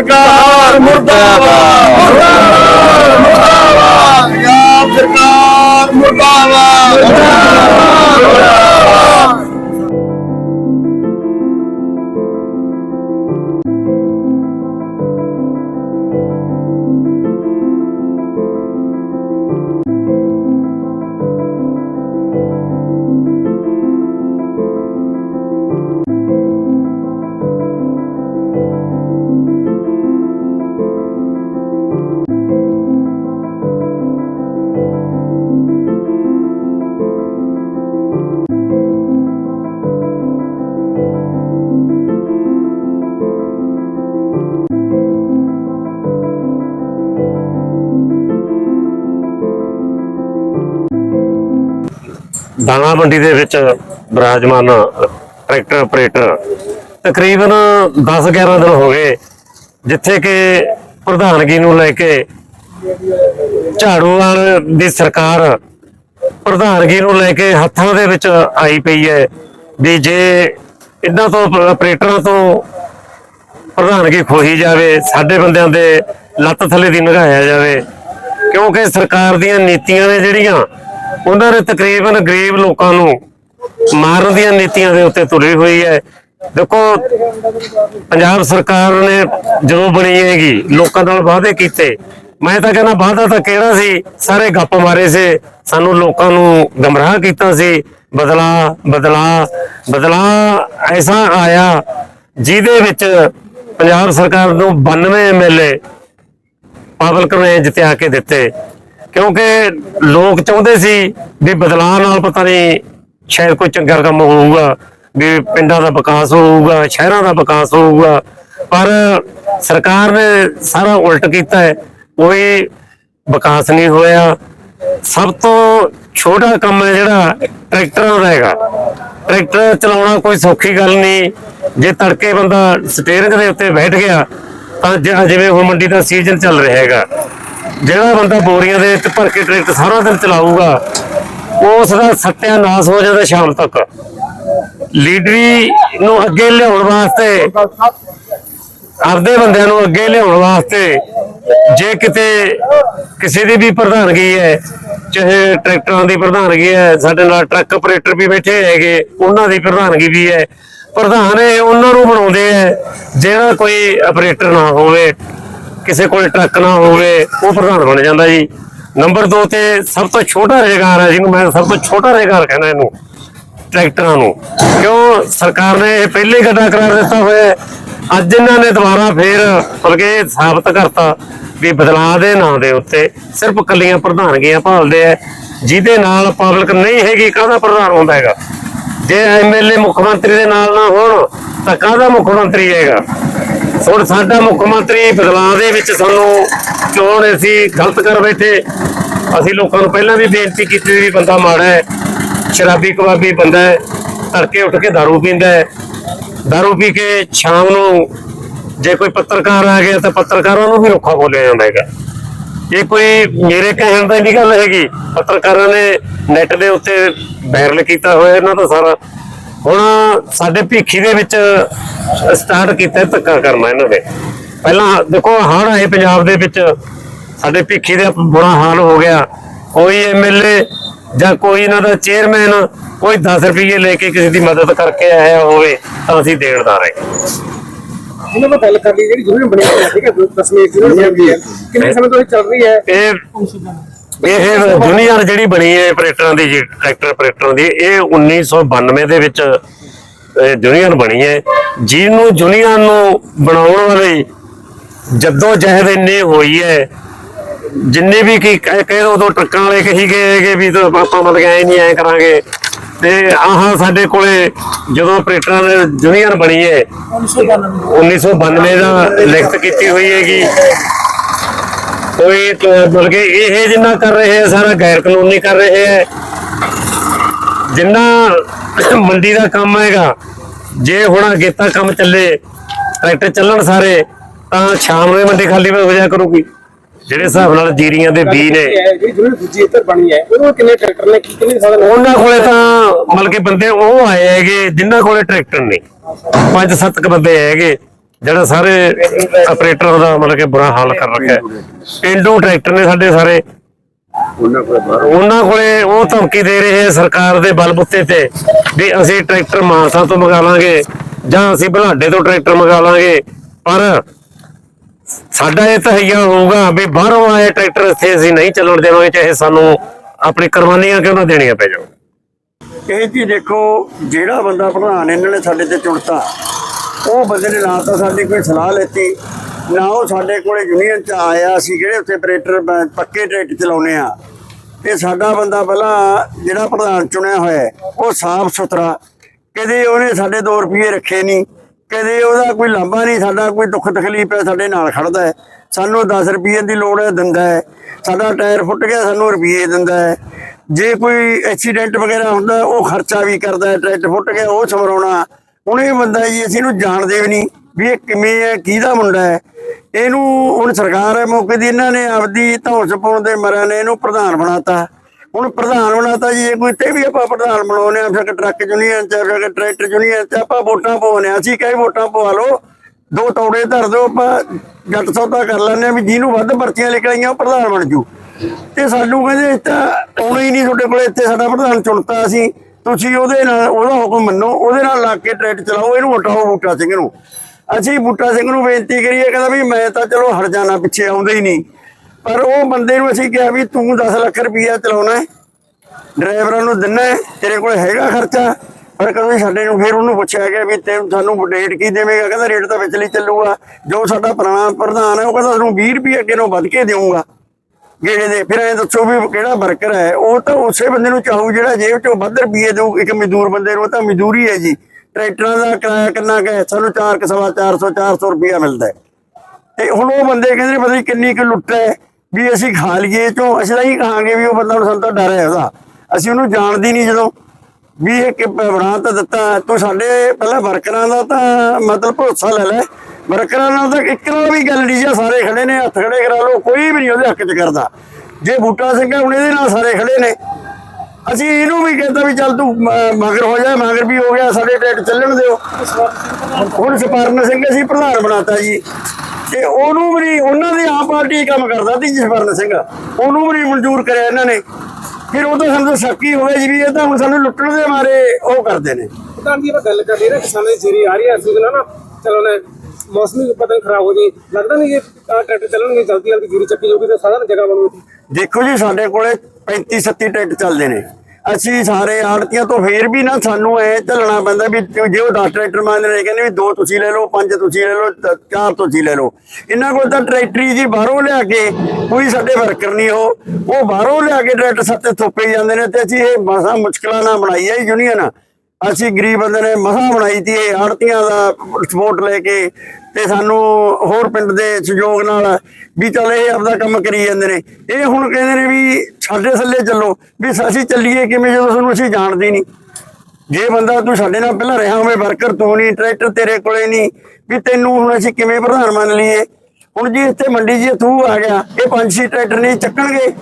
ਸਰਕਾਰ ਮੁਰਦਾਬਾਦ। ਮੁਰਦਾਬਾਦ। ਪੰਜਾਬ ਸਰਕਾਰ ਮੁਰਦਾਬਾਦ। ਮੁਰਦਾਬਾਦ। ਦਾਣਾ ਮੰਡੀ ਦੇ ਵਿੱਚ ਬਿਰਾਜਮਾਨ ਟਰੈਕਟਰ ਆਪਰੇਟਰ ਤਕਰੀਬਨ 10-11 ਦਿਨ ਹੋ ਗਏ, ਜਿੱਥੇ ਕਿ ਪ੍ਰਧਾਨਗੀ ਨੂੰ ਲੈ ਕੇ ਝਾੜੂ ਵਾਲ ਦੀ ਸਰਕਾਰ ਪ੍ਰਧਾਨਗੀ ਨੂੰ ਲੈ ਕੇ ਹੱਥਾਂ ਦੇ ਵਿੱਚ ਆਈ ਪਈ ਹੈ ਵੀ ਜੇ ਇਹਨਾਂ ਤੋਂ ਆਪਰੇਟਰਾਂ ਤੋਂ ਪ੍ਰਧਾਨਗੀ ਖੋਹੀ ਜਾਵੇ, ਸਾਡੇ ਬੰਦਿਆਂ ਦੇ ਲੱਤ ਥੱਲੇ ਦੀ ਨਗਾਇਆ ਜਾਵੇ, ਕਿਉਂਕਿ ਸਰਕਾਰ ਦੀਆਂ ਨੀਤੀਆਂ ਨੇ ਜਿਹੜੀਆਂ ਉਹਨਾਂ ਨੇ ਤਕਰੀਬਨ ਗਰੀਬ ਲੋਕਾਂ ਨੂੰ ਮਾਰਨ ਦੀਆਂ ਨੀਤੀਆਂ ਦੇ ਉੱਤੇ ਤੁਰੀ ਹੋਈ ਹੈ। ਦੇਖੋ, ਪੰਜਾਬ ਸਰਕਾਰ ਨੇ ਜਦੋਂ ਬਣੀ ਹੈਗੀ, ਲੋਕਾਂ ਨਾਲ ਵਾਅਦੇ ਕੀਤੇ। ਮੈਂ ਤਾਂ ਕਹਿੰਦਾ ਵਾਅਦਾ ਤਾਂ ਕਿਹੜਾ ਸੀ? ਸਾਰੇ ਗੱਪ ਮਾਰੇ ਸੀ। ਸਾਨੂੰ ਲੋਕਾਂ ਨੂੰ ਗਮਰਾਹ ਕੀਤਾ ਸੀ। ਬਦਲਾ ਬਦਲਾ ਬਦਲਾ ਐਸਾ ਆਇਆ ਜਿਹਦੇ ਵਿੱਚ ਪੰਜਾਬ ਸਰਕਾਰ ਨੂੰ 92 ਐਮਐਲਏ ਪਬਲਿਕ ਨੇ ਜਿੱਤਿਆ ਕੇ ਦਿੱਤੇ। ਕਿਉਂਕਿ ਲੋਕ ਚਾਹੁੰਦੇ ਸੀ ਵੀ ਬਦਲਾਅ ਨਾਲ ਪਤਾ ਨਹੀਂ ਸ਼ਾਇਦ ਕੋਈ ਚੰਗਾ ਕੰਮ ਹੋਊਗਾ, ਵੀ ਪਿੰਡਾਂ ਦਾ ਵਿਕਾਸ ਹੋਊਗਾ, ਸ਼ਹਿਰਾਂ ਦਾ ਵਿਕਾਸ ਹੋਊਗਾ। ਪਰ ਸਰਕਾਰ ਨੇ ਸਾਰਾ ਉਲਟ ਕੀਤਾ ਹੈ, ਕੋਈ ਵਿਕਾਸ ਨਹੀਂ ਹੋਇਆ। ਸਭ ਤੋਂ ਛੋਟਾ ਕੰਮ ਹੈ ਜਿਹੜਾ ਟਰੈਕਟਰਾਂ ਦਾ ਹੈਗਾ। ਟਰੈਕਟਰ ਚਲਾਉਣਾ ਕੋਈ ਸੌਖੀ ਗੱਲ ਨਹੀਂ। ਜੇ ਤੜਕੇ ਬੰਦਾ ਸਟੀਅਰਿੰਗ ਦੇ ਉੱਤੇ ਬੈਠ ਗਿਆ, ਤਾਂ ਜਿਵੇਂ ਹੁਣ ਮੰਡੀ ਦਾ ਸੀਜ਼ਨ ਚੱਲ ਰਿਹਾ ਹੈਗਾ। ਜਿਹੜਾ ਬੰਦਾ ਬੋਰੀਆਂ ਦੇ ਤੇ ਭਰ ਕੇ ਟਰੈਕਟਰ ਸਾਰਾ ਦਿਨ ਚਲਾਊਗਾ, ਉਸ ਦਾ ਸੱਤਿਆਨਾਸ਼ ਹੋ ਜਾਂਦਾ ਸ਼ਾਮ ਤੱਕ। ਲੀਡਰੀ ਨੂੰ ਅੱਗੇ ਲਿਆਉਣ ਵਾਸਤੇ ਆਪਦੇ ਬੰਦਿਆਂ ਨੂੰ ਅੱਗੇ ਲਿਆਉਣ ਵਾਸਤੇ ਜੇ ਕਿਤੇ ਕਿਸੇ ਦੀ ਵੀ ਪ੍ਰਧਾਨਗੀ ਹੈ, ਚਾਹੇ ਟਰੈਕਟਰਾਂ ਦੀ ਪ੍ਰਧਾਨਗੀ ਹੈ, ਸਾਡੇ ਨਾਲ ਟਰੱਕ ਆਪਰੇਟਰ ਵੀ ਬੈਠੇ ਹੈਗੇ, ਉਹਨਾਂ ਦੀ ਪ੍ਰਧਾਨਗੀ ਵੀ ਹੈ। ਪ੍ਰਧਾਨ ਇਹ ਉਹਨਾਂ ਨੂੰ ਬਣਾਉਂਦੇ ਹੈ, ਜਿਹੜਾ ਕੋਈ ਆਪਰੇਟਰ ਨਾ ਹੋਵੇ। ਕਿਸੇ ਕੋਲ ਟਰੱਕ ਨਾ ਹੋਵੇ, ਉਹ ਪ੍ਰਧਾਨ ਬਣ ਜਾਂਦਾ ਜੀ। ਨੰਬਰ 2 ਤੇ ਸਭ ਤੋਂ ਛੋਟਾ ਰੁਜ਼ਗਾਰ ਹੈ ਜਿਹਨੂੰ ਮੈਂ ਸਭ ਤੋਂ ਛੋਟਾ ਰੁਜ਼ਗਾਰ ਕਹਿੰਦਾ ਇਹਨੂੰ, ਟਰੈਕਟਰਾਂ ਨੂੰ। ਕਿਉਂ? ਸਰਕਾਰ ਨੇ ਇਹ ਪਹਿਲੇ ਗੱਡਾ ਕਰਾਰ ਦਿੱਤਾ ਹੋਇਆ ਅੱਜ ਇਹਨਾਂ ਨੇ ਦੁਬਾਰਾ ਫੇਰ ਬਲਕਿ ਇਹ ਸਾਬਤ ਕਰਤਾ ਵੀ ਬਦਲਾਅ ਦੇ ਨਾਂ ਦੇ ਉੱਤੇ ਸਿਰਫ ਕੱਲੀਆਂ ਪ੍ਰਧਾਨਗੀਆਂ ਭਾਲਦੇ ਆ, ਜਿਹਦੇ ਨਾਲ ਪਬਲਿਕ ਨਹੀਂ ਹੈਗੀ, ਕਾਹਦਾ ਪ੍ਰਧਾਨ ਹੁੰਦਾ ਹੈਗਾ? ਜੇ ਐਮਐਲਏ ਮੁੱਖ ਮੰਤਰੀ ਦੇ ਨਾਲ ਨਾ ਹੋਣ, ਤਾਂ ਕਾਹਦਾ ਮੁੱਖ ਮੰਤਰੀ ਹੈਗਾ? ਹੁਣ ਸਾਡਾ ਮੁੱਖ ਮੰਤਰੀ ਬਦਲਾਅ ਦੇ ਵਿੱਚ ਸਾਨੂੰ ਚੋਣ ਅਸੀਂ ਗਲਤ ਕਰ ਬੈਠੇ ਅਸੀਂ ਲੋਕਾਂ ਨੂੰ ਪਹਿਲਾਂ ਵੀ ਬੇਨਤੀ ਕੀਤੀ ਸੀ ਵੀ ਬੰਦਾ ਮਾੜਾ ਹੈ ਸ਼ਰਾਬੀ ਕਬਾਬੀ ਬੰਦਾ ਹੈ ਤੜਕੇ ਉੱਠ ਕੇ दारू ਪੀਂਦਾ ਹੈ दारू ਪੀ ਕੇ ਸ਼ਾਮ ਨੂੰ ਜੇ ਕੋਈ ਪੱਤਰਕਾਰ ਆ ਗਿਆ ਤਾਂ ਪੱਤਰਕਾਰਾਂ ਨੂੰ ਵੀ ਰੁੱਖਾ ਬੋਲਿਆ ਜਾਂਦਾ ਹੈਗਾ ਇਹ ਕੋਈ ਮੇਰੇ ਕਹਿਣ ਦਾ ਨਹੀਂ ਗੱਲ ਹੈਗੀ ਪੱਤਰਕਾਰਾਂ ਨੇ ਨੈਟ ਦੇ ਉੱਤੇ ਵਾਇਰਲ ਕੀਤਾ ਹੋਇਆ ਇਹਨਾਂ ਦਾ ਸਾਰਾ ਹੁਣ ਸਾਡੇ ਭੀਖੀ ਦੇ ਵਿੱਚ ਸਟਾਰਟ ਕੀਤਾ ਧੱਕਾ ਕਰਨਾ ਇਹਨਾਂ ਨੇ ਪਹਿਲਾਂ ਦੇਖੋ ਹੜ੍ਹ ਆਏ ਪੰਜਾਬ ਦੇ ਵਿੱਚ ਸਾਡੇ ਭੀਖੀ ਦਾ ਬੁਰਾ ਹਾਲ ਹੋ ਗਿਆ। ਕੋਈ ਐਮਐਲਏ ਜਾਂ ਕੋਈ ਇਹਨਾਂ ਦਾ ਚੇਅਰਮੈਨ ਕੋਈ 10 ਰੁਪਏ ਲੈ ਕੇ ਕਿਸੇ ਦੀ ਮਦਦ ਕਰਕੇ ਆਇਆ ਹੋਵੇ ਤਾਂ ਅਸੀਂ ਦੇਣਦਾਰ ਹਾਂ ਇਹਨਾਂ ਨਾਲ ਗੱਲ ਕਰ ਲਈ ਜਿਹੜੀ ਜ਼ਰੂਰ ਬਣੀ ਹੈ ਠੀਕ ਹੈ ਦਸਵੇਂ ਜ਼ਰੂਰ ਬਣੀ ਹੈ ਕਿੰਨੇ ਸਮੇਂ ਤੋਂ ਇਹ ਚੱਲ ਰਹੀ ਹੈ? ਇਹ ਇਹ ਜੂਨੀਅਰ ਜਿਹੜੀ ਬਣੀ ਹੈ ਆਪਰੇਟਰਾਂ ਦੀ ਟਰੈਕਟਰ ਆਪਰੇਟਰਾਂ ਦੀ ਇਹ 1992 ਦੇ ਵਿੱਚ ਜੂਨੀਅਰ ਬਣੀ ਹੈ ਜਿਹਨੂੰ ਜੂਨੀਅਰ ਨੂੰ ਬਣਾਉਣ ਵਾਲੇ ਜਦੋਂ ਜਹਿਦ ਇੰਨੀ ਹੋਈ ਹੈ ਜਿੰਨੇ ਵੀ ਕੀ ਕਹਿ ਦੋ ਉਦੋਂ ਟਰੱਕਾਂ ਵਾਲੇ ਕਹੀ ਗਏ ਕਿ ਵੀ ਆਪਾਂ ਮਤਲਬ ਐ ਨਹੀਂ ਐ ਕਰਾਂਗੇ। ਤੇ ਆਹ ਸਾਡੇ ਕੋਲੇ ਜਦੋਂ ਆਪਰੇਟਰਾਂ ਦੇ ਜੂਨੀਅਰ ਬਣੀ ਹੈ 1992 ਦਾ ਲਿਖਤ ਕੀਤੀ ਹੋਈ ਹੈਗੀ। ਕੋਈ ਮਤਲਬ ਕਿ ਇਹ ਜਿੰਨਾ ਕਰ ਰਹੇ ਹੈ ਸਾਰਾ ਗੈਰ ਕਾਨੂੰਨੀ ਕਰ ਰਹੇ ਹੈ ਜਿੰਨਾ ਮੰਡੀ ਦਾ ਕੰਮ ਹੈਗਾ। ਜੇ ਹੁਣ ਅੱਗੇ ਤਾਂ ਕੰਮ ਚੱਲੇ, ਟਰੈਕਟਰ ਚੱਲਣ ਸਾਰੇ, ਤਾਂ ਸ਼ਾਮ ਨੂੰ ਇਹ ਮੰਡੀ ਖਾਲੀ ਹੋ ਜਾ ਕਰੂਗੀ। ਜਿਹੜੇ ਹਿਸਾਬ ਨਾਲ ਜੀਰੀਆਂ ਦੇ ਬੀ ਨੇ। ਜਿਹੜੀ ਦੂਜੀ ਇੱਧਰ ਬਣੀ ਹੈ ਉਹਨੂੰ ਕਿੰਨੇ ਟਰੈਕਟਰ ਨੇ ਕੀ ਕਿੰਨੇ ਸਾਧਨ ਉਹਨਾਂ ਕੋਲੇ ਤਾਂ ਮਤਲਬ ਕਿ ਬੰਦੇ ਉਹ ਆਏ ਹੈਗੇ, ਜਿਨ੍ਹਾਂ ਕੋਲੇ ਟਰੈਕਟਰ ਨੇ। ਪੰਜ ਸੱਤ ਕੁ ਬੰਦੇ ਹੈਗੇ, ਜਿਹੜਾ ਸਾਰੇ ਆਪਰੇਟਰ ਦਾ ਮਤਲਬ ਕਿ ਬੁਰਾ ਹਾਲ ਕਰ ਰੱਖਿਆ। ਹੈ। ਟਰੈਕਟਰ ਨੇ ਸਾਡੇ ਸਾਰੇ। ਉਹਨਾਂ ਕੋਲੇ ਉਹ ਧਮਕੀ ਦੇ ਰਹੇ ਹੈ ਸਰਕਾਰ ਦੇ ਬਲਬੁੱਤੇ ਤੇ ਵੀ ਅਸੀਂ ਟਰੈਕਟਰ ਮਾਨਸਾ ਤੋਂ ਮੰਗਾ ਲਾਂਗੇ ਜਾਂ ਅਸੀਂ ਬਲਾਡੇ ਤੋਂ ਟਰੈਕਟਰ ਮੰਗਾ ਲਾਂਗੇ। ਪਰ ਸਾਡਾ ਇਹ ਤਹਈਆ ਹੋਊਗਾ ਵੀ ਬਾਹਰੋਂ ਆਏ ਟਰੈਕਟਰ ਇੱਥੇ ਅਸੀਂ ਨਹੀਂ ਚੱਲਣ ਦੇਵਾਂਗੇ ਚਾਹੇ ਸਾਨੂੰ ਆਪਣੀ ਕੁਰਬਾਨੀਆਂ ਕਿਉਂ ਨਾ ਦੇਣੀਆਂ ਪੈ ਜਾਣ। ਇਹ ਜੀ ਦੇਖੋ ਜਿਹੜਾ ਬੰਦਾ ਪ੍ਰਧਾਨ ਇਹਨਾਂ ਨੇ ਸਾਡੇ ਤੇ ਚੁਣਤਾ ਉਹ ਬੰਦੇ ਨੇ ਨਾ ਤਾਂ ਸਾਡੀ ਕੋਈ ਸਲਾਹ ਲੈਤੀ ਨਾ ਉਹ ਸਾਡੇ ਕੋਲੇ ਯੂਨੀਅਨ ਚ ਆਇਆ ਸੀ, ਜਿਹੜੇ ਉੱਥੇ ਆਪਰੇਟਰ ਪੱਕੇ ਟਰੈਕਟਰ ਚਲਾਉਨੇ ਆ। ਤੇ ਸਾਡਾ ਬੰਦਾ ਪਹਿਲਾਂ ਜਿਹੜਾ ਪ੍ਰਧਾਨ ਚੁਣਿਆ ਹੋਇਆ, ਉਹ ਸਾਫ਼ ਸੁਥਰਾ। ਕਦੇ ਉਹਨੇ ਸਾਡੇ 2 ਰੁਪਏ ਰੱਖੇ ਨਹੀਂ, ਕਦੇ ਉਹਦਾ ਕੋਈ ਲਾਂਭਾ ਨਹੀਂ, ਸਾਡਾ ਕੋਈ ਦੁੱਖ ਤਕਲੀਫ ਹੈ, ਸਾਡੇ ਨਾਲ ਖੜਦਾ ਹੈ। ਸਾਨੂੰ 10 ਰੁਪਏ ਦੀ ਲੋੜ ਹੈ, ਦਿੰਦਾ ਹੈ। ਸਾਡਾ ਟਾਇਰ ਫੁੱਟ ਗਿਆ, ਸਾਨੂੰ ਰੁਪਏ ਦਿੰਦਾ ਹੈ। ਜੇ ਕੋਈ ਐਕਸੀਡੈਂਟ ਵਗੈਰਾ ਹੁੰਦਾ, ਉਹ ਖਰਚਾ ਵੀ ਕਰਦਾ ਹੈ, ਟਰੈਕਟਰ ਫੁੱਟ ਗਿਆ, ਉਹ ਸਮਰਾਉਣਾ। ਹੁਣ ਇਹ ਬੰਦਾ ਜੀ, ਅਸੀਂ ਇਹਨੂੰ ਜਾਣਦੇ ਵੀ ਨਹੀਂ। ਵੀ ਇਹ ਕਿਵੇਂ ਹੈ, ਕਿਹਦਾ ਮੁੰਡਾ ਹੈ? ਇਹਨੂੰ ਹੁਣ ਸਰਕਾਰ ਹੈ, ਮੌਕੇ ਦੀ ਇਹਨਾਂ ਨੇ ਆਪਦੀ ਧੌਂਸ ਪਾਉਣ ਦੇ ਮਰਿਆ ਨੇ ਇਹਨੂੰ ਪ੍ਰਧਾਨ ਬਣਾਤਾ। ਹੁਣ ਪ੍ਰਧਾਨ ਬਣਾਤਾ ਜੀ ਕੋਈ ਤੇ ਵੀ ਆਪਾਂ ਪ੍ਰਧਾਨ ਬਣਾਉਨੇ ਆ ਫਿਰ ਟਰੱਕ ਯੂਨੀਅਨ ਚ, ਫਿਰ ਟਰੈਕਟਰ ਯੂਨੀਅਨ ਚ ਆਪਾਂ ਵੋਟਾਂ ਪਵਾਉਨੇ ਆ ਅਸੀਂ ਕਹੇ ਵੋਟਾਂ ਪਵਾ ਲਓ, ਦੋ ਤੌੜੇ ਧਰ ਦਿਓ, ਆਪਾਂ ਜੱਟ ਸੌਦਾ ਕਰ ਲੈਂਦੇ ਆ ਵੀ ਜਿਹਨੂੰ ਵੱਧ ਪਰਚੀਆਂ ਨਿਕਲੀਆਂ ਉਹ ਪ੍ਰਧਾਨ ਬਣ ਜੂ। ਤੇ ਸਾਨੂੰ ਕਹਿੰਦੇ ਤਾਂ ਆਉਣਾ ਹੀ ਨਹੀਂ ਤੁਹਾਡੇ ਕੋਲ, ਇੱਥੇ ਸਾਡਾ ਪ੍ਰਧਾਨ ਚੁਣਤਾ ਅਸੀਂ। ਤੁਸੀਂ ਉਹਦੇ ਨਾਲ, ਉਹਦਾ ਹੁਕਮ ਮੰਨੋ, ਉਹਦੇ ਨਾਲ ਲੱਗ ਕੇ ਟਰੈਕਟਰ ਚਲਾਓ, ਇਹਨੂੰ ਹਟਾਓ ਬੂਟਾ ਸਿੰਘ ਨੂੰ। ਅਸੀਂ ਬੂਟਾ ਸਿੰਘ ਨੂੰ ਬੇਨਤੀ ਕਰੀਏ ਕਹਿੰਦਾ ਵੀ ਮੈਂ ਤਾਂ ਚਲੋ ਹਟ ਜਾਣਾ ਪਿੱਛੇ ਆਉਂਦਾ ਹੀ ਨਹੀਂ। ਪਰ ਉਹ ਬੰਦੇ ਨੂੰ ਅਸੀਂ ਕਿਹਾ ਵੀ ਤੂੰ 10 ਲੱਖ ਰੁਪਈਆ ਚਲਾਉਣਾ ਹੈ ਡਰਾਈਵਰਾਂ ਨੂੰ ਦਿੰਨਾ ਹੈ, ਤੇਰੇ ਕੋਲ ਹੈਗਾ ਖਰਚਾ। ਪਰ ਕਦੋਂ ਸਾਡੇ ਨੂੰ ਫਿਰ ਉਹਨੂੰ ਪੁੱਛਿਆ ਗਿਆ ਵੀ ਤੇ ਸਾਨੂੰ ਰੇਟ ਕੀ ਦੇਵੇਂਗਾ? ਕਹਿੰਦਾ ਰੇਟ ਤਾਂ ਵਿਚਲੀ ਚੱਲੂਗਾ। ਜੋ ਸਾਡਾ ਪੁਰਾਣਾ ਪ੍ਰਧਾਨ ਹੈ ਉਹ ਕਹਿੰਦਾ ਤੁਹਾਨੂੰ 20 ਰੁਪਏ ਅੱਗੇ ਨੂੰ ਵੱਧ ਕੇ ਦੇਵਾਂਗਾ ਗੇੜੇ ਦੇ ਫਿਰ ਐ ਦੱਸੋ ਵੀ ਕਿਹੜਾ ਵਰਕਰ ਹੈ? ਉਹ ਤਾਂ ਉਸੇ ਬੰਦੇ ਨੂੰ ਚਾਹੂ ਜਿਹੜਾ ਜੇਬ ਚੋਂ ਵੱਧ ਰੁਪਏ ਦੇਊ ਇੱਕ ਮਜ਼ਦੂਰ ਬੰਦੇ ਨੂੰ ਉਹ ਤਾਂ ਮਜ਼ਦੂਰੀ ਹੈ ਜੀ। ਟਰੈਕਟਰਾਂ ਦਾ ਕਿਰਾਇਆ ਕਿੰਨਾ ਕੁ ਸਾਨੂੰ 4 ਸਵਾ 400 400 ਰੁਪਇਆ ਮਿਲਦਾ ਤੇ ਹੁਣ ਉਹ ਬੰਦੇ ਕਹਿੰਦੇ ਪਤਾ ਨਹੀਂ ਕਿੰਨੀ ਕੁ ਲੁੱਟ ਹੈ ਵੀ ਅਸੀਂ ਖਾ ਲਈਏ ਚੋਂ ਅਸੀਂ ਤਾਂ ਹੀ ਕਹਾਂਗੇ ਵੀ ਉਹ ਬੰਦਾ ਨੂੰ ਸਾਨੂੰ ਤਾਂ ਡਰ ਹੈ ਉਹਦਾ। ਅਸੀਂ ਉਹਨੂੰ ਜਾਣਦੀ ਨਹੀਂ ਜਦੋਂ ਵੀ ਇਹ ਕਿ ਬਣਾ ਤਾਂ ਦਿੱਤਾ ਤੂੰ ਸਾਡੇ ਪਹਿਲਾਂ ਵਰਕਰਾਂ ਦਾ ਤਾਂ ਮਤਲਬ ਭਰੋਸਾ ਲੈ ਲੈ। ਵਰਕਰਾਂ ਨਾਲ ਤਾਂ ਇੱਕ ਨਾਲ ਵੀ ਗੱਲ ਨਹੀਂ ਜੀ ਸਾਰੇ ਖੜੇ ਨੇ, ਹੱਥ ਖੜੇ ਕਰਾ ਲਓ, ਕੋਈ ਵੀ ਨਹੀਂ ਉਹਦੇ ਹੱਕ 'ਚ ਕਰਦਾ। ਜੇ ਬੂਟਾ ਸਿੰਘ ਹੈ, ਹੁਣ ਇਹਦੇ ਨਾਲ ਸਾਰੇ ਖੜੇ ਨੇ। ਅਸੀਂ ਇਹਨੂੰ ਵੀ ਕਹਿੰਦਾ ਵੀ ਚੱਲ ਤੂੰ ਮਗਰ ਹੋ ਜਾ, ਮਗਰ ਵੀ ਹੋ ਗਿਆ, ਸਾਡੇ ਟਰੈਕਟਰ ਚੱਲਣ ਦਿਓ। ਹੁਣ ਸਪਰਨ ਸਿੰਘ ਅਸੀਂ ਪ੍ਰਧਾਨ ਬਣਾਤਾ ਜੀ। ਤੇ ਉਹਨੂੰ ਵੀ ਉਹਨਾਂ ਦੀ ਆਪ ਪਾਰਟੀ ਕੰਮ ਕਰਦਾ ਸੀ ਜੀ ਸਿੰਘ। ਉਹਨੂੰ ਵੀ ਮਨਜ਼ੂਰ ਕਰਿਆ ਇਹਨਾਂ ਨੇ। ਫਿਰ ਉਹ ਤਾਂ ਸਾਨੂੰ ਸ਼ੱਕੀ ਹੋ ਗਿਆ ਜੀ ਵੀ ਇਹ ਤਾਂ ਹੁਣ ਸਾਨੂੰ ਲੁੱਟਣ ਦੇ ਮਾਰੇ ਉਹ ਕਰਦੇ ਨੇ। ਪ੍ਰਧਾਨ ਜੀ ਆਪਾਂ ਗੱਲ ਕਰ ਨਾ, ਕਿਸਾਨਾਂ ਦੀ ਜੀਰੀ ਆ ਰਹੀ ਹੈ ਅਸੀਂ ਨਾ, ਚਲੋ ਨਾ ਮੌਸਮੀ ਪਤਾ ਨਹੀਂ ਖਰਾਬ ਹੋ ਜੀ ਲੱਗਦਾ ਨਹੀਂ ਇਹ ਟਰੈਕਟਰ ਚੱਲਣਗੇ ਜਲਦੀ ਜਲਦੀ ਜੀਰੀ ਚੱਕੀ ਜਾਊਗੀ ਤੇ ਸਾਧਨ ਜਗ੍ਹਾ ਬਣੂਗੀ। ਦੇਖੋ ਜੀ, ਸਾਡੇ ਕੋਲੇ 35 37 ਟਰੈਕਟਰ ਚੱਲਦੇ ਨੇ। ਅਸੀਂ ਸਾਰੇ ਆੜਤੀਆਂ ਤੋਂ ਫੇਰ ਵੀ ਨਾ ਸਾਨੂੰ ਐ ਚੱਲਣਾ ਪੈਂਦਾ ਵੀ ਜੇ ਉਹ 10 ਟਰੈਕਟਰ ਮੰਗਦੇ ਨੇ ਕਹਿੰਦੇ ਵੀ ਦੋ ਤੁਸੀਂ ਲੈ ਲਓ, ਪੰਜ ਤੁਸੀਂ ਲੈ ਲਓ ਚਾਰ ਤੁਸੀਂ ਲੈ ਲਓ। ਇਹਨਾਂ ਕੋਲ ਤਾਂ ਟਰੈਕਟਰੀ ਜੀ ਬਾਹਰੋਂ ਲਿਆ ਕੇ ਕੋਈ ਸਾਡੇ ਵਰਕਰ ਨਹੀਂ ਉਹ। ਉਹ ਬਾਹਰੋਂ ਲਿਆ ਕੇ ਟਰੈਕਟਰ ਸੱਤੇ ਥੋਪੇ ਜਾਂਦੇ ਨੇ ਤੇ ਅਸੀਂ ਇਹ ਮਸਾਂ ਮੁਸ਼ਕਲਾਂ ਨਾਲ ਬਣਾਈ ਹੈ ਯੂਨੀਅਨ। ਅਸੀਂ ਗਰੀਬ ਬੰਦੇ ਨੇ ਮਸਾਂ ਬਣਾਈ ਤੀ ਆੜਤੀਆਂ ਦਾ ਸਪੋਰਟ ਲੈ ਕੇ ਤੇ ਸਾਨੂੰ ਹੋਰ ਪਿੰਡ ਦੇ ਸਹਿਯੋਗ ਨਾਲ ਵੀ ਚੱਲ ਇਹ ਆਪਦਾ ਕੰਮ ਕਰੀ ਜਾਂਦੇ ਨੇ। ਇਹ ਹੁਣ ਕਹਿੰਦੇ ਨੇ ਵੀ ਸਾਡੇ ਥੱਲੇ ਚੱਲੋ, ਵੀ ਅਸੀਂ ਚੱਲੀਏ ਕਿਵੇਂ ਜਦੋਂ ਸਾਨੂੰ ਅਸੀਂ ਜਾਣਦੇ ਨਹੀਂ। ਜੇ ਬੰਦਾ ਤੂੰ ਸਾਡੇ ਨਾਲ ਪਹਿਲਾਂ ਰਿਹਾ ਹੋਵੇ, ਵਰਕਰ ਤੂੰ ਨਹੀਂ, ਟਰੈਕਟਰ ਤੇਰੇ ਕੋਲੇ ਨਹੀਂ, ਵੀ ਤੈਨੂੰ ਹੁਣ ਅਸੀਂ ਕਿਵੇਂ ਪ੍ਰਧਾਨ ਮੰਨ ਲਈਏ? ਹੁਣ ਜੀ ਇੱਥੇ ਮੰਡੀ ਜੀ ਤੂੰ ਆ ਗਿਆ, ਇਹ ਪੰਜ ਛੇ ਟਰੈਕਟਰ ਨਹੀਂ ਚੱਕਣਗੇ।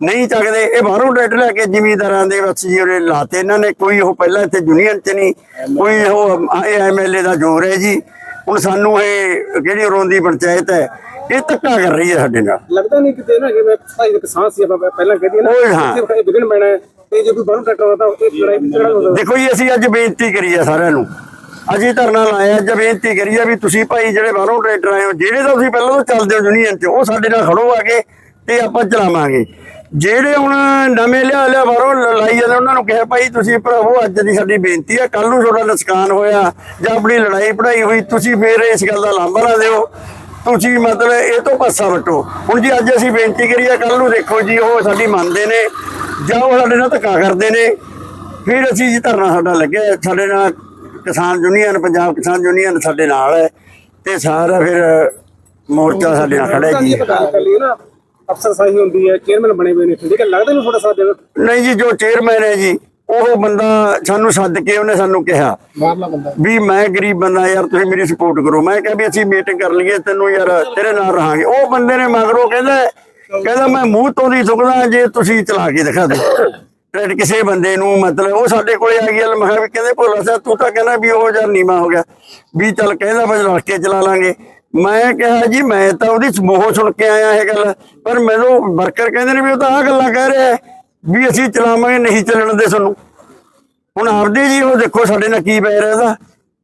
ਨਹੀਂ ਚੱਕਦੇ। ਇਹ ਬਾਹਰੋਂ ਟਰੈਕਟਰ ਲੈ ਕੇ ਜ਼ਿਮੀਂਦਾਰਾਂ ਦੇ ਵਿੱਚ ਜੀ ਉਹਨੇ ਲਾਤੇ। ਇਹਨਾਂ ਨੇ ਕੋਈ ਉਹ ਪਹਿਲਾਂ ਇੱਥੇ ਯੂਨੀਅਨ ਚ ਨਹੀਂ ਕੋਈ ਉਹ ਐਮਐਲਏ ਦਾ ਜ਼ੋਰ ਹੈ ਜੀ। ਹੁਣ ਸਾਨੂੰ ਇਹ ਜਿਹੜੀ ਰੋਂਦੀ ਪੰਚਾਇਤ ਹੈ ਇਹ ਧੱਕਾ ਕਰ ਰਹੀ ਹੈ ਸਾਡੇ ਨਾਲ। ਲੱਗਦਾ ਨਹੀਂ ਕਿਤੇ ਨਾ ਕਿ ਮੈਂ ਭਾਈ ਦੇ ਕਿਸਾਨ ਸੀ ਆਪਾਂ ਪਹਿਲਾਂ ਕਹਿ ਦਈਏ ਨਾ ਹਾਂ। ਇੱਥੇ ਵਿਗਨ ਪੈਣਾ ਹੈ। ਤੇ ਜੇ ਕੋਈ ਬਾਹਰੋਂ ਟਰੈਕਟਰ ਆਉਂਦਾ ਇਹ ਲੜਾਈ ਝਗੜਾ ਹੁੰਦਾ। ਦੇਖੋ ਜੀ ਅਸੀਂ ਅੱਜ ਬੇਨਤੀ ਕਰੀ ਆ ਸਾਰਿਆਂ ਨੂੰ। ਅਸੀਂ ਧਰਨਾ ਲਾਇਆ ਅੱਜ ਬੇਨਤੀ ਕਰੀ ਆ ਵੀ ਤੁਸੀਂ ਭਾਈ ਜਿਹੜੇ ਬਾਹਰੋਂ ਟਰੈਕਟਰ ਆਏ ਹੋ ਜਿਹੜੇ ਤਾਂ ਤੁਸੀਂ ਪਹਿਲਾਂ ਤੋਂ ਚੱਲਦੇ ਹੋ ਯੂਨੀਅਨ 'ਚ ਉਹ ਸਾਡੇ ਨਾਲ ਖੜੋ ਆ ਕੇ ਤੇ ਆਪਾਂ ਚਲਾਵਾਂਗੇ। ਜਿਹੜੇ ਹੁਣ ਨਵੇਂ ਲਿਆ ਲਿਆ ਬਾਹਰੋਂ ਲ- ਜਾਂਦੇ ਉਹਨਾਂ ਨੂੰ ਕਿਹਾ ਭਾਈ ਤੁਸੀਂ ਭਰਾਵੋ, ਅੱਜ ਦੀ ਸਾਡੀ ਬੇਨਤੀ ਆ ਕੱਲ ਨੂੰ ਤੁਹਾਡਾ ਨੁਕਸਾਨ ਹੋਇਆ ਜਾਂ ਆਪਣੀ ਲੜਾਈ ਪੜਾਈ ਹੋਈ, ਤੁਸੀਂ ਫੇਰ ਇਸ ਗੱਲ ਦਾ ਲਾਂਭਾ ਨਾ ਦਿਓ। ਤੁਸੀਂ ਮਤਲਬ ਇਹ ਤੋਂ ਪਾਸਾ ਵਟੋ ਹੁਣ ਜੀ ਅੱਜ ਅਸੀਂ ਬੇਨਤੀ ਕਰੀ ਆ ਕੱਲ ਨੂੰ ਦੇਖੋ ਜੀ, ਉਹ ਸਾਡੀ ਮੰਨਦੇ ਨੇ, ਜਾਂ ਉਹ ਸਾਡੇ ਨਾਲ ਧੱਕਾ ਕਰਦੇ ਨੇ। ਫਿਰ ਅਸੀਂ ਜੀ ਧਰਨਾ ਸਾਡਾ ਲੱਗਿਆ ਸਾਡੇ ਨਾਲ ਕਿਸਾਨ ਯੂਨੀਅਨ, ਪੰਜਾਬ ਕਿਸਾਨ ਯੂਨੀਅਨ ਸਾਡੇ ਨਾਲ ਹੈ, ਤੇ ਸਾਰਾ ਫਿਰ ਮੋਰਚਾ ਸਾਡੇ ਨਾਲ ਖੜਾ ਜੀ। ਜੀ ਆਪਾਂ ਗੱਲ ਕਰ ਲਈਏ ਨਾ ਅਫਸਰ ਸਾਹੀ ਹੁੰਦੀ ਹੈ ਚੇਅਰਮੈਨ ਬਣੇ ਹੋਏ ਨੇ ਠੀਕ ਹੈ ਲੱਗਦਾ ਨਹੀਂ ਤੁਹਾਡਾ ਸਾਥ ਦੇਣਾ? ਨਹੀਂ ਜੀ ਜੋ ਚੇਅਰਮੈਨ ਹੈ ਜੀ ਉਹ ਬੰਦਾ ਸਾਨੂੰ ਸੱਦ ਕੇ ਉਹਨੇ ਸਾਨੂੰ ਕਿਹਾ। ਬਾਹਰਲਾ ਬੰਦਾ। ਵੀ ਮੈਂ ਗਰੀਬ ਬੰਦਾ ਯਾਰ ਤੁਸੀਂ ਮੇਰੀ ਸਪੋਰਟ ਕਰੋ। ਮੈਂ ਕਿਹਾ ਵੀ ਅਸੀਂ ਮੀਟਿੰਗ ਕਰ ਲਈਏ ਤੈਨੂੰ ਯਾਰ ਤੇਰੇ ਨਾਲ ਰਹਾਂਗੇ। ਉਹ ਬੰਦੇ ਨੇ ਮਗਰੋਂ ਕਹਿੰਦਾ ਕਹਿੰਦਾ ਮੈਂ ਮੂੰਹ ਤੋਂ ਨਹੀਂ ਸੁੱਕਦਾ ਜੇ ਤੁਸੀਂ ਚਲਾ ਕੇ ਦਿਖਾ ਦਿਓ। ਟਰੈਕਟਰ ਕਿਸੇ ਬੰਦੇ ਨੂੰ ਮਤਲਬ ਉਹ ਸਾਡੇ ਕੋਲੇ ਆ ਗਿਆ ਮੈਂ ਕਿਹਾ ਵੀ ਕਹਿੰਦੇ ਭੋਲਾ ਸਾਹਿਬ ਤੂੰ ਤਾਂ ਕਹਿੰਦਾ ਵੀ ਉਹ ਜਰ ਨੀਵਾ ਹੋ ਗਿਆ। ਵੀ ਚੱਲ ਕਹਿੰਦਾ ਬਸ ਰਲ ਕੇ ਚਲਾ ਲਾਂਗੇ। ਮੈਂ ਕਿਹਾ ਜੀ ਮੈਂ ਤਾਂ ਉਹਦੀ ਮੋਹ ਸੁਣ ਕੇ ਆਇਆ ਇਹ ਗੱਲ ਪਰ ਮੈਨੂੰ ਵਰਕਰ ਕਹਿੰਦੇ ਨੇ ਵੀ ਉਹ ਤਾਂ ਆ ਗੱਲਾਂ ਕਹਿ ਰਿਹਾ ਵੀ ਅਸੀਂ ਚਲਾਵਾਂਗੇ ਨਹੀਂ ਚੱਲਣ ਦੇ ਸਾਨੂੰ। ਹੁਣ ਆਪਦੇ ਜੀ ਉਹ ਦੇਖੋ ਸਾਡੇ ਨਾਲ ਕੀ ਪੈ ਰਿਹਾ ਇਹਦਾ।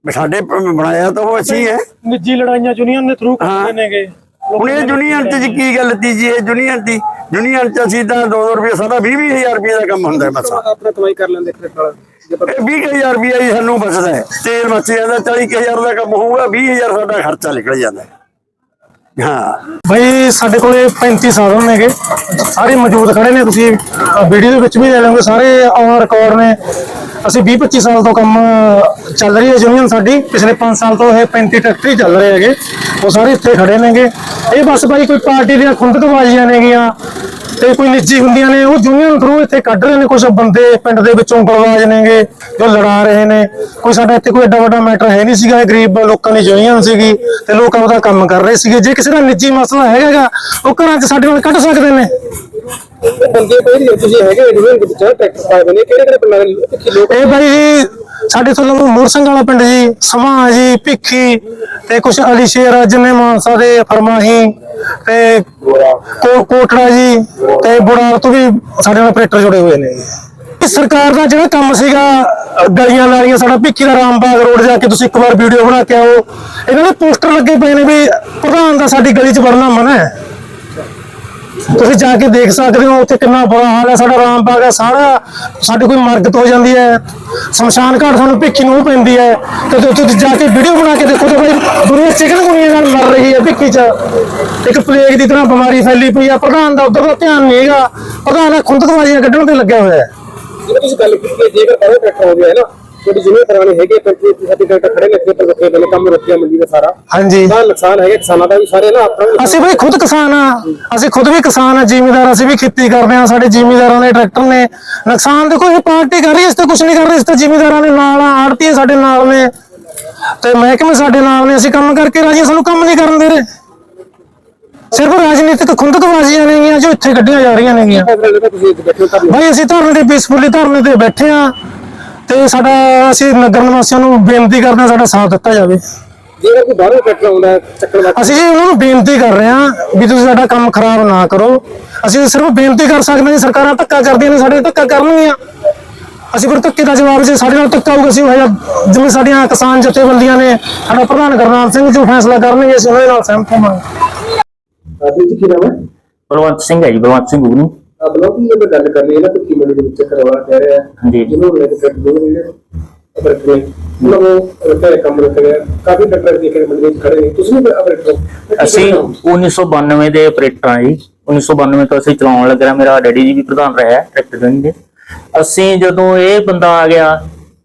ਸਾਡੇ ਬਣਾਇਆ ਤਾਂ ਉਹ ਅਸੀਂ ਹੈ। ਨਿੱਜੀ ਲੜਾਈਆਂ ਯੂਨੀਅਨ ਦੇ ਥਰੂ। ਕਰਦੇ ਨੇਗੇ। ਹੁਣ ਇਹ ਯੂਨੀਅਨ ਚ ਜੀ ਕੀ ਗੱਲ ਤੀ ਜੀ ਇਹ ਯੂਨੀਅਨ ਦੀ? ਯੂਨੀਅਨ ਚ ਅਸੀਂ ਤਾਂ 200 ਰੁਪਏ ਸਾਡਾ 20 ਹਜ਼ਾਰ ਰੁਪਏ ਦਾ ਕੰਮ ਹੁੰਦਾ ਹੈ ਬਸ। ਆਪਣਾ ਕਮਾਈ ਕਰ ਲੈਂਦੇ ਟਰੈਕਟਰ ਵਾਲਾ 20000 ਰੁਪਏ ਹੀ ਸਾਨੂੰ ਬਚਦਾ ਹੈ। ਤੇਲ ਮੱਚ ਜਾਂਦਾ 40000 ਦਾ ਕੰਮ ਹੋਊਗਾ 20000 ਸਾਡਾ ਖਰਚਾ ਨਿਕਲ ਜਾਂਦਾ ਹਾਂ। ਭਾਈ ਸਾਡੇ ਕੋਲੇ 35 ਸਾਧਨ ਨੇਗੇ। ਸਾਰੇ ਮੌਜੂਦ ਖੜੇ ਨੇ, ਤੁਸੀਂ ਵੀਡੀਓ ਦੇ ਵਿੱਚ ਵੀ ਲੈ ਲਓਗੇ। ਸਾਰੇ ਔਨ ਰਿਕਾਰਡ ਨੇ। ਅਸੀਂ 20 25 ਸਾਲ ਤੋਂ ਕੰਮ ਚੱਲ ਰਹੀ ਹੈ ਯੂਨੀਅਨ ਸਾਡੀ ਪਿਛਲੇ 5 ਸਾਲ ਤੋਂ ਇਹ 35 ਟਰੈਕਟਰ ਹੀ ਚੱਲ ਰਹੇ ਹੈਗੇ। ਉਹ ਸਾਰੇ ਇੱਥੇ ਖੜੇ ਨੇਗੇ। ਇਹ ਬਸ ਭਾਈ ਕੋਈ ਪਾਰਟੀ ਦੀਆਂ ਖੁੰਦਕਬਾਜ਼ੀਆਂ ਨੇਗੀਆਂ। ਤੇ ਕੋਈ ਨਿੱਜੀ ਹੁੰਦੀਆਂ ਨੇ ਉਹ ਯੂਨੀਅਨ ਥਰੂ ਇੱਥੇ ਕੱਢ ਰਹੇ ਨੇ। ਕੁਝ ਬੰਦੇ ਪਿੰਡ ਦੇ ਵਿੱਚੋਂ ਗਲਵਾਜ ਨੇਗੇ ਜੋ ਲੜਾ ਰਹੇ ਨੇ। ਕੋਈ ਸਾਡਾ ਇੱਥੇ ਕੋਈ ਐਡਾ ਵੱਡਾ ਮੈਟਰ ਹੈ ਨਹੀਂ ਸੀਗਾ। ਇਹ ਗਰੀਬ ਲੋਕਾਂ ਦੀ ਯੂਨੀਅਨ ਸੀਗੀ ਤੇ ਲੋਕ ਆਪਦਾ ਕੰਮ ਕਰ ਰਹੇ ਸੀਗੇ। ਜੇ ਕਿਸੇ ਦਾ ਨਿੱਜੀ ਮਸਲਾ ਹੈਗਾਗਾ ਉਹ ਘਰਾਂ 'ਚ ਸਾਡੇ ਨਾਲ ਕੱਢ ਸਕਦੇ ਨੇ। ਬੰਦੇ ਕੋਈ ਨਹੀਂ ਤੁਸੀਂ ਹੈਗੇ ਯੂਨੀਅਨ ਦੇ ਵਿੱਚ ਟਰੈਕਟਰ ਪਾਏ ਨੇ। ਕਿਹੜੇ ਕਿਹੜੇ ਪਿੰਡਾਂ ਦੇ ਲੋਕ ਇਹ ਬਾਈ ਜੀ ਸਾਡੇ ਤੋਂ ਲੰਗੂ ਮੂਰ ਸਿੰਘ ਵਾਲਾ ਪਿੰਡ ਜੀ ਸਮਾਂ ਜੀ ਭਿੱਖੀ ਤੇ ਕੁਝ ਅਲੀ ਸ਼ੇਰ ਜਿੰਨੇ ਮਾਨਸਾ ਦੇ ਫਰਮਾਹੀ ਤੇ ਕੋਟੜਾ ਜੀ ਤੇ ਬੁੜਾ ਤੋਂ ਵੀ ਸਾਡੇ ਨਾਲ ਆਪਰੇਟਰ ਜੁੜੇ ਹੋਏ ਨੇ ਇਹ ਸਰਕਾਰ ਦਾ ਜਿਹੜਾ ਕੰਮ ਸੀਗਾ ਅ, ਗਲੀਆਂ ਨਾਲੀਆਂ ਸਾਡਾ ਭਿੱਖੀ ਦਾ ਰਾਮਬਾਗ ਰੋਡ ਜਾ ਕੇ ਤੁਸੀਂ ਇੱਕ ਵਾਰ ਵੀਡੀਓ ਬਣਾ ਕੇ ਆਓ। ਇਹਨਾਂ ਦੇ ਪੋਸਟਰ ਲੱਗੇ ਪਏ ਨੇ ਵੀ ਪ੍ਰਧਾਨ ਦਾ ਸਾਡੀ ਗਲੀ 'ਚ ਵੜਨਾ ਮਨ ਹੈ। ਤੁਸੀਂ ਜਾ ਕੇ ਦੇਖ ਸਕਦੇ ਹੋ ਉੱਥੇ ਕਿੰਨਾ ਬੁਰਾ ਹਾਲ ਹੈ, ਸਾਡਾ ਰਾਮਬਾਗ ਹੈ, ਸਾਰਾ ਸਾਡੇ ਕੋਈ ਮਰਗਤ ਹੋ ਜਾਂਦੀ ਹੈ। ਸ਼ਮਸ਼ਾਨ ਘਾਟ ਸਾਨੂੰ ਭਿੱਖੀ ਨੂੰ ਪੈਂਦੀ ਹੈ। ਤੇ ਤੁਸੀਂ ਜਾ ਕੇ ਵੀਡੀਓ ਬਣਾ ਕੇ ਦੇਖੋ ਤਾਂ ਭਾਈ ਦੁਨੀਆ ਚਿਕਨ ਗੁਨੀਆ ਨਾਲ ਮਰ ਰਹੀ ਹੈ ਭਿੱਖੀ 'ਚ। ਇੱਕ ਪਲੇਗ ਦੀ ਤਰ੍ਹਾਂ ਬਿਮਾਰੀ ਫੈਲੀ ਪਈ ਹੈ। ਪ੍ਰਧਾਨ ਦਾ ਉਧਰ ਦਾ ਧਿਆਨ ਨਹੀਂ ਹੈਗਾ। ਪ੍ਰਧਾਨ ਇਹ ਕੱਢਣ ਤੇ ਲੱਗਿਆ ਹੋਇਆ ਹੈ। ਜਿਵੇਂ ਤੁਸੀਂ ਗੱਲ ਕੀਤੀ ਹੈ, ਜੇਕਰ ਬਾਹਰੋਂ ਟਰੈਕਟਰ ਹੋ ਗਿਆ ਹੈ ਨਾ ਤੁਹਾਡੀ ਜਿਵੇਂ ਪੁਰਾਣੇ ਹੈਗੇ ਪੰਚੀ ਸਾਡੇ ਟਰੈਕਟਰ ਖੜੇ ਨੇ ਇੱਥੇ ਪਰ ਰੱਖੇ ਨੇ ਕੰਮ ਰੁਕਿਆ ਮੰਡੀ ਦਾ ਸਾਰਾ। ਹਾਂਜੀ। ਤਾਂ ਨੁਕਸਾਨ ਹੈਗਾ ਕਿਸਾਨਾਂ ਦਾ ਵੀ ਸਾਰੇ ਨਾ ਆਪਣਾ ਅਸੀਂ ਬਈ ਖੁਦ ਕਿਸਾਨ ਆ। ਅਸੀਂ ਖੁਦ ਵੀ ਕਿਸਾਨ ਆ ਜ਼ਿਮੀਦਾਰ ਅਸੀਂ ਵੀ ਖੇਤੀ ਕਰਦੇ ਆ ਸਾਡੇ ਜ਼ਿਮੀਦਾਰਾਂ ਦੇ ਟਰੈਕਟਰ ਨੇ। ਨੁਕਸਾਨ ਦੇਖੋ ਇਹ ਪਾਰਟੀ ਕਰ ਰਹੀ ਇਸ ਤੇ ਕੁਝ ਨਹੀਂ ਕਰ ਰਹੀ ਇਸ ਤੇ ਜ਼ਿਮੀਦਾਰਾਂ ਦੇ ਨਾਲ ਆ ਆੜਤੀ ਸਾਡੇ ਨਾਲ ਨੇ। ਤੇ ਮਹਿਕਮੇ ਸਾਡੇ ਨਾਲ ਨੇ ਅਸੀਂ ਕੰਮ ਕਰਕੇ ਰਾਜੀ ਸਾਨੂੰ ਕੰਮ ਨਹੀਂ ਕਰਨ ਦੇ ਰਹੇ। ਸਿਰਫ ਰਾਜਨੀਤਿਕ ਖੁੰਦਕਬਾਜ਼ੀਆਂ ਨੇਗੀਆਂ ਜੋ ਇੱਥੇ ਕੱਢੀਆਂ ਜਾ ਰਹੀਆਂ ਨੇਗੀਆਂ ਹੋ ਤਾਂ। ਭਾਈ ਅਸੀਂ ਧਰਨੇ ਤੇ ਪੀਸਫੁਲੀ ਧਰਨੇ ਤੇ ਬੈਠੇ ਆ। ਤੇ ਸਾਡਾ ਅਸੀਂ ਨਗਰ ਨਿਵਾਸੀਆਂ ਨੂੰ ਬੇਨਤੀ ਕਰਦੇ ਹਾਂ ਸਾਡਾ ਸਾਥ ਦਿੱਤਾ ਜਾਵੇ। ਜੇਕਰ ਕੋਈ ਬਾਹਰੋਂ ਟਰੈਕਟਰ ਆਉਂਦਾ ਹੈ, ਚੱਕਰ ਦਾ ਅਸੀਂ ਜੀ ਉਹਨਾਂ ਨੂੰ ਬੇਨਤੀ ਕਰ ਰਹੇ ਹਾਂ ਵੀ ਤੁਸੀਂ ਸਾਡਾ ਕੰਮ ਖਰਾਬ ਨਾ ਕਰੋ। ਅਸੀਂ ਸਿਰਫ ਬੇਨਤੀ ਕਰ ਸਕਦੇ ਹਾਂ ਜੀ ਸਰਕਾਰਾਂ ਧੱਕਾ ਕਰਦੀਆਂ ਨੇ ਸਾਡੇ ਧੱਕਾ ਕਰਨਗੀਆਂ। ਅਸੀਂ ਫਿਰ ਧੱਕੇ ਦਾ ਜਵਾਬ ਜੇ ਸਾਡੇ ਨਾਲ ਧੱਕਾ ਹੋਊਗਾ ਅਸੀਂ ਉਹ ਜਿਹਾ ਜਿਵੇਂ ਸਾਡੀਆਂ ਕਿਸਾਨ ਜਥੇਬੰਦੀਆਂ ਨੇ ਸਾਡਾ ਪ੍ਰਧਾਨ ਗੁਰਨਾਮ ਸਿੰਘ ਜੋ ਫੈਸਲਾ ਕਰਨਗੇ ਅਸੀਂ ਉਹਦੇ ਨਾਲ ਸਹਿਮਤ ਹੋਵਾਂਗੇ। ਆਦਮੀ ਜੀ ਕੀ ਨਾਮ ਹੈ? ਬਲਵੰਤ ਸਿੰਘ ਹੈ ਜੀ ਬਲਵੰਤ ਸਿੰਘ ਗੁਰੂ ਆ ਬਲੌਗ ਦੀ ਜੇ ਗੱਲ ਕਰਨੀ ਹੈ ਨਾ ਕਿ ਮੰਡੀ ਦੇ ਵਿੱਚ ਕਰਵਾ ਕਹਿ ਰਿਹਾ ਹੈ। ਹਾਂਜੀ। ਜਿਹਨੂੰ ਲੈ ਕੇ ਟਰੈਕਟਰ ਦੋ ਜਿਹੜੇ ਅਪਰੇਟਰ ਨੇ ਉਹਨਾਂ ਨੂੰ ਰੱਖਿਆ ਕੰਮ ਰੱਖਿਆ ਗਿਆ। ਕਾਫੀ ਟਰੈਕਟਰ ਦੇ ਕੇ ਮੰਡੀ ਵਿੱਚ ਖੜੇ ਨੇ। ਤੁਸੀਂ ਵੀ ਅਪਰੇਟਰ ਅਸੀਂ 1992 ਦੇ ਆਪਰੇਟਰ ਹਾਂ ਜੀ 1992 ਤੋਂ ਅਸੀਂ ਚਲਾਉਣ ਲੱਗ ਰਿਹਾ ਮੇਰਾ ਡੈਡੀ ਜੀ ਵੀ ਪ੍ਰਧਾਨ ਰਿਹਾ ਟਰੈਕਟਰ ਦੇ। ਅਸੀਂ ਜਦੋਂ ਇਹ ਬੰਦਾ ਆ ਗਿਆ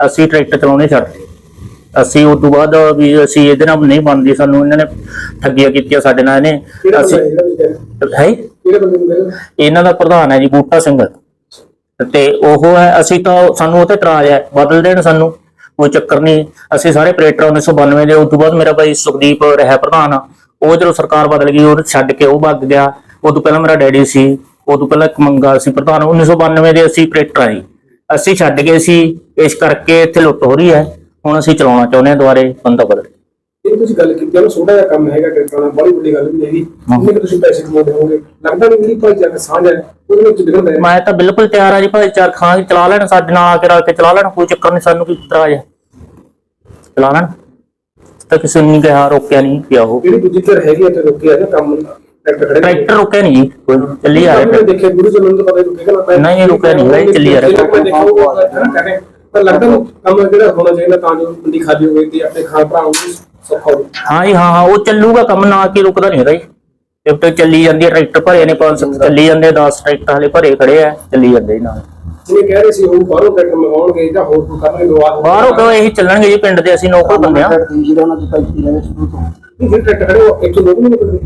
ਅਸੀਂ ਟਰੈਕਟਰ ਚਲਾਉਣੇ ਛੱਡ ਦਿੱਤੇ। ਅਸੀਂ ਉਸ ਤੋਂ ਬਾਅਦ ਵੀ ਅਸੀਂ ਇਹਦੇ ਨਾਲ ਨਹੀਂ ਬਣਦੀ ਸਾਨੂੰ ਇਹਨਾਂ ਨੇ ਠੱਗੀਆਂ ਕੀਤੀਆਂ ਸਾਡੇ ਨਾਲ ਇਹਨੇ। ਅਸੀਂ ਹੈ? ਇਹਨਾਂ ਦਾ ਪ੍ਰਧਾਨ ਹੈ ਜੀ ਬੂਟਾ ਸਿੰਘ। ਤੇ ਉਹ ਹੈ ਅਸੀਂ ਤਾਂ ਸਾਨੂੰ ਉਹ ਤੇ ਇਤਰਾਜ਼ ਹੈ ਬਦਲ ਦੇਣ ਸਾਨੂੰ ਕੋਈ ਚੱਕਰ ਨਹੀਂ। ਅਸੀਂ ਸਾਰੇ ਆਪਰੇਟਰ 1992 ਦੇ ਉਸ ਤੋਂ ਬਾਅਦ ਮੇਰਾ ਭਾਈ ਸੁਖਦੀਪ ਰਿਹਾ ਪ੍ਰਧਾਨ। ਉਹ ਜਦੋਂ ਸਰਕਾਰ ਬਦਲ ਗਈ ਉਹ ਛੱਡ ਕੇ ਉਹ ਭੱਜ ਗਿਆ। ਉਹ ਤੋਂ ਪਹਿਲਾਂ ਮੇਰਾ ਡੈਡੀ ਸੀ ਉਹ ਤੋਂ ਪਹਿਲਾਂ ਇੱਕ ਮੰਗਾ ਸੀ ਪ੍ਰਧਾਨ। 1992 ਦੇ ਅਸੀਂ ਆਪਰੇਟਰ ਆ ਜੀ। ਅਸੀਂ ਛੱਡ ਗਏ ਸੀ ਇਸ ਕਰਕੇ ਇੱਥੇ ਲੁੱਟ ਹੋ ਰਹੀ ਹੈ। ਹੁਣ ਅਸੀਂ ਚਲਾਉਣਾ ਚਾਹੁੰਦੇ ਹਾਂ ਦੁਬਾਰੇ ਬੰਦਾ ਬਦਲ ਇਹ ਤੁਸੀਂ ਗੱਲ ਕੀਤੀ ਨਾ ਛੋਟਾ ਜਿਹਾ ਕੰਮ ਹੈਗਾ ਨਾਲ ਬੜੀ ਵੱਡੀ ਗੱਲ ਨਹੀਂ ਹੈਗੀ। ਉਹਨੇ ਕਿ ਤੁਸੀਂ ਪੈਸੇ ਕਮਾਉਂਦੇ ਹੋਵੋਗੇ ਲੱਗਦਾ ਨਹੀਂ ਜਿਹੜੀ ਭਾਈਚਾਰਕ ਸਾਂਝ ਹੈ ਉਹਦੇ ਵਿੱਚ ਹੈ ਮੈਂ ਤਾਂ ਬਿਲਕੁਲ ਤਿਆਰ ਆ ਜੀ ਭਾਈ ਚਾਰ ਖਾਂ ਚਲਾ ਲੈਣ ਸਾਡੇ ਨਾਲ ਆ ਕੇ ਰਲ ਕੇ ਚਲਾ ਲੈਣ ਕੋਈ ਚੱਕਰ ਨਹੀਂ ਸਾਨੂੰ ਕੀ ਇਤਰਾਜ਼ ਹੈ। ਚਲਾ ਲੈਣ। ਤਾਂ ਕਿਸੇ ਨੇ ਕਿਹਾ ਰੋਕਿਆ ਨਹੀਂ ਕਿਹਾ ਉਹ ਜਿਹੜੀ ਦੂਜੀ ਧਿਰ ਹੈਗੀ ਹੈ ਤੇ ਰੁਕੀ ਹੈ ਨਾ ਕੰਮ ਟਰੈਕਟਰ ਰੁਕਿਆ ਨਹੀਂ ਕੋਈ ਚੱਲੀ ਆ ਰਿਹਾ। ਦੇਖਿਆ ਗੁਰੂ ਜੀ ਨੂੰ ਤਾਂ ਪਤਾ ਰੁਕੇਗਾ ਨਾ। ਨਹੀਂ, ਰੁਕਿਆ ਨਹੀਂ ਹੈਗਾ, ਚੱਲੀ ਜਾ ਰਿਹਾ। ਹੈ ਨਾ ਪਰ ਲੱਗਦਾ ਨਹੀਂ ਕੰਮ ਜਿਹੜਾ ਹੋਣਾ ਚਾਹੀਦਾ ਤਾਂ ਜੋ ਮੰਡੀ ਖਾਲੀ ਹੋਵੇ ਤੇ ਆਪਣੇ ਖਾਣ ਭਰਾਵਾਂ ਨੂੰ ਸੌਖਾ ਹੋਵੇ। ਹਾਂ ਜੀ ਹਾਂ ਹਾਂ ਉਹ ਚੱਲੂਗਾ ਕੰਮ ਨਾ ਕੀ ਰੁਕਦਾ ਨਹੀਂ ਹੈਗਾ ਜੀ। ਇਹ ਤਾਂ ਚੱਲੀ ਜਾਂਦੀ ਹੈ ਟਰੈਕਟਰ ਭਰੇ ਨੇ 500 ਚੱਲੀ ਜਾਂਦੇ 10 ਟਰੈਕਟਰ ਹਲੇ ਭਰੇ ਖੜੇ ਆ ਚੱਲੀ ਜਾਂਦੇ ਜੀ ਨਾਲ। ਜਿਵੇਂ ਕਹਿ ਰਹੇ ਸੀ ਉਹ ਬਾਹਰੋਂ ਟਰੈਕਟਰ ਮੰਗਾਉਣਗੇ ਜਾਂ ਹੋਰ ਕੋਈ ਕਰਨਗੇ ਲਵਾ ਬਾਹਰੋਂ ਕਿਉਂ ਇਹੀ ਚੱਲਣਗੇ ਜੀ ਪਿੰਡ ਦੇ ਅਸੀਂ ਨੌਕਰ ਬੰਦੇ ਆ ਜਿਹੜੇ ਟਰੈਕਟਰ ਖੜੇ ਉਹ ਇੱਥੋਂ ਲੋਕ ਨਹੀਂ ਨਿਕਲਦੇ।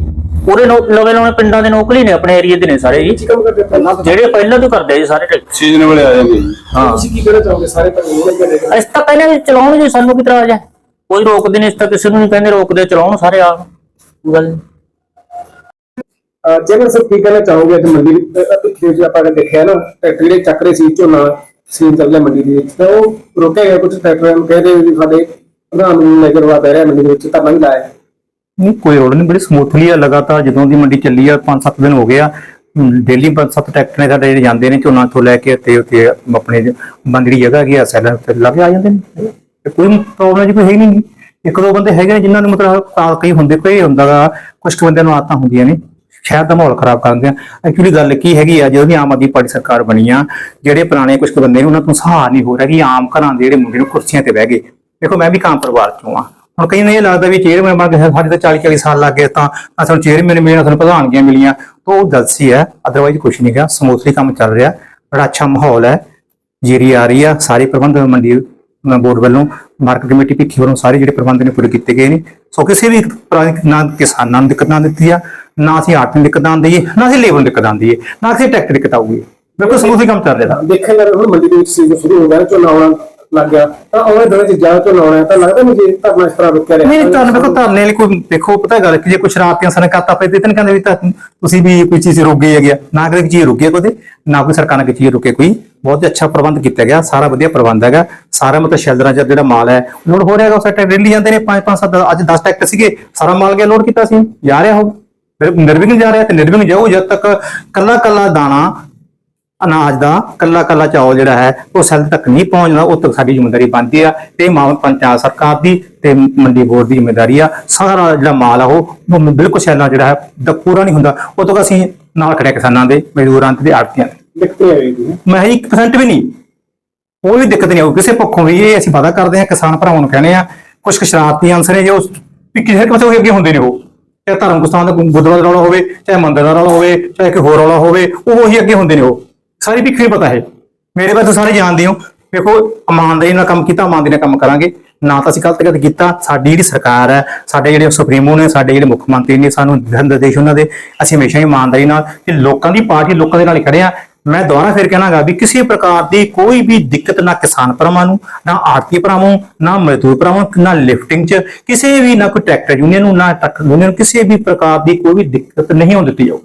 ਪੂਰੇ ਨੌ- ਲਵੇ ਲਾਉਣੇ ਪਿੰਡਾਂ ਦੇ ਨੌਕਰੀ ਨੇ ਆਪਣੇ ਏਰੀਆ ਦੇ ਨੇ ਸਾਰੇ ਜੀ। ਕੀ ਕੰਮ ਕਰਦੇ ਪਹਿਲਾਂ ਜਿਹੜੇ ਪਹਿਲਾਂ ਤੋਂ ਕਰਦੇ ਆ ਜੀ ਸਾਰੇ ਟਰੈਕਟਰ ਸੀਜ਼ਨ ਵੇਲੇ ਆ ਜਾਂਦੇ ਜੀ। ਹਾਂ। ਤੁਸੀਂ ਕੀ ਕਹਿਣਾ ਚਾਹੋਗੇ? ਸਾਰੇ ਭਾਈ ਨੂੰ ਕਹਿੰਦੇ ਅਸੀਂ ਤਾਂ ਕਹਿੰਦੇ ਵੀ ਚਲਾਉਣ ਜੀ ਸਾਨੂੰ ਕੀ ਇਤਰਾਜ਼ ਹੈ ਕੋਈ ਰੋਕਦੇ ਨਹੀਂ ਇਸ ਤਾਂ ਕਿਸੇ ਨੂੰ ਨਹੀਂ ਕਹਿੰਦੇ ਰੋਕਦੇ ਚਲਾਉਣ ਸਾਰੇ ਆ ਕੋਈ ਗੱਲ ਨਹੀਂ ਜੇਕਰ ਸਭ ਕੀ ਕਹਿਣਾ ਚਾਹੋਗੇ ਅੱਜ ਮੰਡੀ ਦੇ ਵਿੱਚ ਆਪਾਂ ਨੇ ਦੇਖਿਆ ਨਾ ਟਰੈਕਟਰ ਜਿਹੜੇ ਚੱਕ ਰਹੇ ਸੀ ਝੋਨਾ ਸੀਨ ਚੱਲ ਰਿਹਾ ਮੰਡੀ ਦੇ ਵਿੱਚ ਤਾਂ ਉਹ ਰੋਕਿਆ ਗਿਆ ਕੁਝ ਟਰੈਕਟਰਾਂ ਨੂੰ ਕਹਿੰਦੇ ਵੀ ਸਾਡੇ ਪ੍ਰਧਾਨ ਨੂੰ ਲੈ ਕੇ ਰਵਾ ਪੈ ਰਿਹਾ ਮੰਡੀ ਦੇ ਵਿੱਚ ਧਰਨਾ ਵੀ ਲਾਇਆ। ਨਹੀਂ ਕੋਈ ਰੋਲ ਨਹੀਂ, ਬੜੀ ਸਮੂਥਲੀ ਆ ਲਗਾਤਾਰ, ਜਦੋਂ ਦੀ ਮੰਡੀ ਚੱਲੀ ਆ 5-7 ਦਿਨ ਹੋ ਗਏ ਆ ਡੇਲੀ 5-7 ਟਰੈਕਟਰ ਨੇ ਸਾਡੇ ਜਿਹੜੇ ਜਾਂਦੇ ਨੇ ਝੋਨਾ ਤੋਂ ਲੈ ਕੇ ਤੇ ਉੱਥੇ ਆਪਣੇ ਬੰਦ ਜਗ੍ਹਾ ਹੈਗੀ ਆ ਸੈਲਰ ਤੇ ਲੱਗ ਆ ਜਾਂਦੇ ਨੇ। ਕੋਈ ਪ੍ਰੋਬਲਮ ਜੀ ਕੋਈ ਹੈ ਨਹੀਂ। ਇੱਕ ਦੋ ਬੰਦੇ ਹੈਗੇ ਨੇ ਜਿਨ੍ਹਾਂ ਨੂੰ ਮਤਲਬ ਕਈ ਹੁੰਦੇ, ਕੋਈ ਹੁੰਦਾਗਾ ਕੁਝ ਕੁ ਬੰਦਿਆਂ ਨੂੰ ਆਦਤਾਂ ਹੁੰਦੀਆਂ ਨੇ। ਸ਼ਹਿਰ ਦਾ ਮਾਹੌਲ ਖਰਾਬ ਕਰਦੇ ਆ ਐਕਚੁਅਲੀ ਗੱਲ ਕੀ ਹੈਗੀ ਆ, ਜਦੋਂ ਦੀ ਆਮ ਆਦਮੀ ਪਾਰਟੀ ਸਰਕਾਰ ਬਣੀ ਆ, ਜਿਹੜੇ ਪੁਰਾਣੇ ਕੁਝ ਕੁ ਬੰਦੇ ਨੇ, ਉਹਨਾਂ ਤੋਂ ਸਹਾਰ ਨਹੀਂ ਹੋ ਰਿਹਾ ਕਿ ਆਮ ਘਰਾਂ ਦੇ ਜਿਹੜੇ ਮੁੰਡੇ ਨੂੰ ਕੁਰਸੀਆਂ ਤੇ ਬਹਿ ਗਏ। ਦੇਖੋ ਮੈਂ ਵੀ ਕਾਮ ਪਰਿਵਾਰ ਚੋਂ ਆ। ਹੁਣ ਕਈ ਨੂੰ ਇਹ ਲੱਗਦਾ ਵੀ ਚੇਅਰਮੈਨ ਬਣ ਕੇ ਸਾਡੇ ਤਾਂ 40 40 ਸਾਲ ਲੱਗ ਗਏ ਤਾਂ ਸਾਨੂੰ ਚੇਅਰਮੈਨ ਮਿਲਿਆ ਸਾਨੂੰ ਪ੍ਰਧਾਨਗੀਆਂ ਮਿਲੀਆਂ। ਤਾਂ ਉਹ ਗਲਤੀ ਹੈ ਅਦਰਵਾਈਜ਼ ਕੁਝ ਨਹੀਂ ਗਾ ਸਮੂਥਲੀ ਕੰਮ ਚੱਲ ਰਿਹਾ। ਬੜਾ ਅੱਛਾ ਮਾਹੌਲ ਹੈ ਜੀਰੀ ਆ ਰਹੀ ਆ ਸਾਰੇ ਪ੍ਰਬੰਧ ਮੰਡੀ ਬੋਰਡ ਵੱਲੋਂ ਮਾਰਕੀਟ ਕਮੇਟੀ ਭਿੱਖੀ ਵੱਲੋਂ ਸਾਰੇ ਜਿਹੜੇ ਪ੍ਰਬੰਧ ਨੇ ਪੂਰੇ ਕੀਤੇ ਗਏ ਨੇ। ਸੋ ਕਿਸੇ ਵੀ ਨਾ ਕਿਸਾਨਾਂ ਨੂੰ ਦਿੱਕਤ ਨਾ ਦਿੱਤੀ ਆ ਨਾ ਅਸੀਂ ਆੜਤ ਨੂੰ ਦਿੱਕਤ ਦੇਈਏ ਨਾ ਅਸੀਂ ਲੇਬਰ ਨੂੰ ਦਿੱਕਤ ਦੇਈਏ ਨਾ ਕਿਸੇ ਟਰੈਕਟਰ ਦਿੱਕਤ ਆਊਗੀ ਬਿਲਕੁਲ ਸਮੂਥਲੀ ਕੰਮ ਚੱਲ ਰਿਹਾ। ਦੇਖਿਆ ਜਾਵੇ ਹੁਣ ਮੰਡੀ ਦੇ ਵਿੱਚ ਸੀਜ਼ਨ ਸ਼ੁਰੂ ਹੋ ਗਿਆ ਝੋਨਾ ਆਉਣਾ ਲੱਗ ਗਿਆ। ਤਾਂ ਆਉਣੇ ਦਿਨਾਂ ਚ ਜ਼ਿਆਦਾ ਝੋਨਾ ਤਾਂ ਲੱਗਦਾ ਨਹੀਂ ਜੇ ਧਰਨਾ ਇਸ ਤਰ੍ਹਾਂ ਰੁਕਿਆ ਰਿਹਾ। ਨਹੀਂ ਤੁਹਾਨੂੰ ਦੇਖੋ, ਧਰਨੇ ਲਈ ਕੋਈ, ਦੇਖੋ, ਪਤਾ ਗੱਲ ਕਿ ਜੇ ਕੋਈ ਸ਼ਰਾਰਤੀਆਂ ਸਨ ਕਰਤਾ ਪਏ ਤੇ ਕਹਿੰਦੇ ਵੀ ਤੁਸੀਂ ਵੀ ਕੋਈ ਚੀਜ਼ ਰੁਕ ਗਈ ਹੈਗੀ ਨਾ ਕਦੇ ਚੀਜ਼ ਰੁਕੀ ਕੋਈ ਨਾ ਕੋਈ ਸਰਕਾਰ ਨੇ ਕੋਈ ਚੀਜ਼ ਰੁਕੇ ਕੋਈ। ਬਹੁਤ ਅੱਛਾ ਪ੍ਰਬੰਧ ਕੀਤਾ ਗਿਆ, ਸਾਰਾ ਵਧੀਆ ਪ੍ਰਬੰਧ ਹੈਗਾ। ਸਾਰਾ ਮਤਲਬ ਸ਼ੈਲਰਾਂ 'ਚ ਜਿਹੜਾ ਮਾਲ ਹੈ, ਲੋਡ ਹੋ ਰਿਹਾ ਹੈਗਾ, ਉਸ ਟਾਈਮ ਰੈਲੀ ਜਾਂਦੇ ਨੇ 5 5 7 ਅੱਜ 10 ਟਰੈਕਟਰ ਸੀਗੇ, ਸਾਰਾ ਮਾਲ ਗਿਆ ਲੋਡ ਕੀਤਾ ਸੀ। ਜਾ ਰਿਹਾ ਹੋ ਨਿਰਵਿਘਨ ਜਾ ਰਿਹਾ ਤੇ ਨਿਰਵਿਘਨ ਜਾਊ, ਜਦ ਤੱਕ ਕੱਲਾ ਕੱਲਾ ਦਾਣਾ ਅਨਾਜ ਦਾ ਕੱਲਾ ਕੱਲਾ ਚਾਉ ਜਿਹੜਾ ਹੈ ਉਹ ਸੈੱਲ ਤੱਕ ਨਹੀਂ ਪਹੁੰਚਦਾ ਉਹ ਤੱਕ ਸਾਡੀ ਜ਼ਿੰਮੇਵਾਰੀ ਬਣਦੀ ਆ ਤੇ ਮਾਲ ਪੰਚਾਇਤ ਸਰਕਾਰ ਦੀ ਤੇ ਮੰਡੀ ਬੋਰਡ ਦੀ ਜ਼ਿੰਮੇਵਾਰੀ ਆ। ਸਾਰਾ ਜਿਹੜਾ ਮਾਲ ਆ ਉਹ ਬਿਲਕੁਲ ਸੈੱਲਾਂ ਜਿਹੜਾ ਹੈ ਦਾ ਪੂਰਾ ਨਹੀਂ ਹੁੰਦਾ। ਉਹ ਤੋਂ ਅਸੀਂ ਨਾਲ ਖੜਿਆ ਕਿਸਾਨਾਂ ਦੇ ਮਜ਼ਦੂਰਾਂ ਤੇ ਆੜਤੀਆਂ ਮੈਂ 1% ਵੀ ਨਹੀਂ। ਕੋਈ ਵੀ ਦਿੱਕਤ ਨਹੀਂ ਆਊ ਕਿਸੇ ਪੱਖੋਂ ਵੀ। ਇਹ ਅਸੀਂ ਵਾਅਦਾ ਕਰਦੇ ਹਾਂ ਕਿਸਾਨ ਭਰਾਵਾਂ ਨੂੰ ਕਹਿੰਦੇ ਆ ਕੁਝ ਕੁ ਸ਼ਰਾਰਤੀ ਅੰਸਰ ਨੇ ਜੋ ਵੀ ਕਿਸੇ ਪਾਸੇ ਉਹ ਅੱਗੇ ਹੁੰਦੇ ਨੇ ਉਹ। ਚਾਹੇ ਧਰਮ ਸਥਾਨ ਦਾ ਗੁਰਦੁਆਰਾ ਰੌਲਾ ਹੋਵੇ ਚਾਹੇ ਮੰਦਿਰ ਦਾ ਰੌਲਾ ਹੋਵੇ ਚਾਹੇ ਕੋਈ ਹੋਰ ਰੌਲਾ ਹੋਵੇ ਉਹ ਉਹੀ ਅੱਗੇ ਹੁੰਦੇ ਨੇ ਉਹ। ਸਾਰੀ ਭਿੱਖ ਨਹੀਂ ਪਤਾ ਹੈ। ਮੇਰੇ ਬਾਰੇ ਸਾਰੇ ਜਾਣਦੇ ਹੋ। ਵੇਖੋ ਇਮਾਨਦਾਰੀ ਨਾਲ ਕੰਮ ਕੀਤਾ, ਇਮਾਨਦਾਰੀ ਨਾਲ ਕੰਮ ਕਰਾਂਗੇ। ਨਾ ਤਾਂ ਅਸੀਂ ਗਲਤ ਗਲਤ ਕੀਤਾ। ਸਾਡੀ ਜਿਹੜੀ ਸਰਕਾਰ ਹੈ, ਸਾਡੇ ਜਿਹੜੇ ਸੁਪਰੀਮੋ ਨੇ, ਸਾਡੇ ਜਿਹੜੇ ਮੁੱਖ ਮੰਤਰੀ ਨੇ, ਸਾਨੂੰ ਨਿਰਦੇਸ਼ ਉਹਨਾਂ ਦੇ। ਅਸੀਂ ਹਮੇਸ਼ਾ ਹੀ ਇਮਾਨਦਾਰੀ ਨਾਲ ਤੇ ਲੋਕਾਂ ਦੀ ਪਾਰਟੀ ਲੋਕਾਂ ਦੇ ਨਾਲ ਹੀ ਖੜੇ ਆ ਮੈਂ ਦੁਬਾਰਾ ਫਿਰ ਕਹਿਣਾਗਾ ਵੀ ਕਿਸੇ ਪ੍ਰਕਾਰ ਦੀ ਕੋਈ ਵੀ ਦਿੱਕਤ ਨਾ ਕਿਸਾਨ ਭਰਾਵਾਂ ਨੂੰ, ਨਾ ਆੜਤੀ ਭਰਾਵਾਂ, ਨਾ ਮਜ਼ਦੂਰ ਭਰਾਵਾਂ, ਨਾ ਲਿਫਟਿੰਗ 'ਚ ਕਿਸੇ ਵੀ, ਨਾ ਕੋਈ ਟਰੈਕਟਰ ਯੂਨੀਅਨ ਨੂੰ, ਨਾ ਟਰੱਕ ਯੂਨੀਅਨ ਨੂੰ ਕਿਸੇ ਵੀ ਪ੍ਰਕਾਰ ਦੀ ਕੋਈ ਵੀ ਦਿੱਕਤ ਨਹੀਂ ਹੋਣ ਦਿੱਤੀ ਜਾਊ।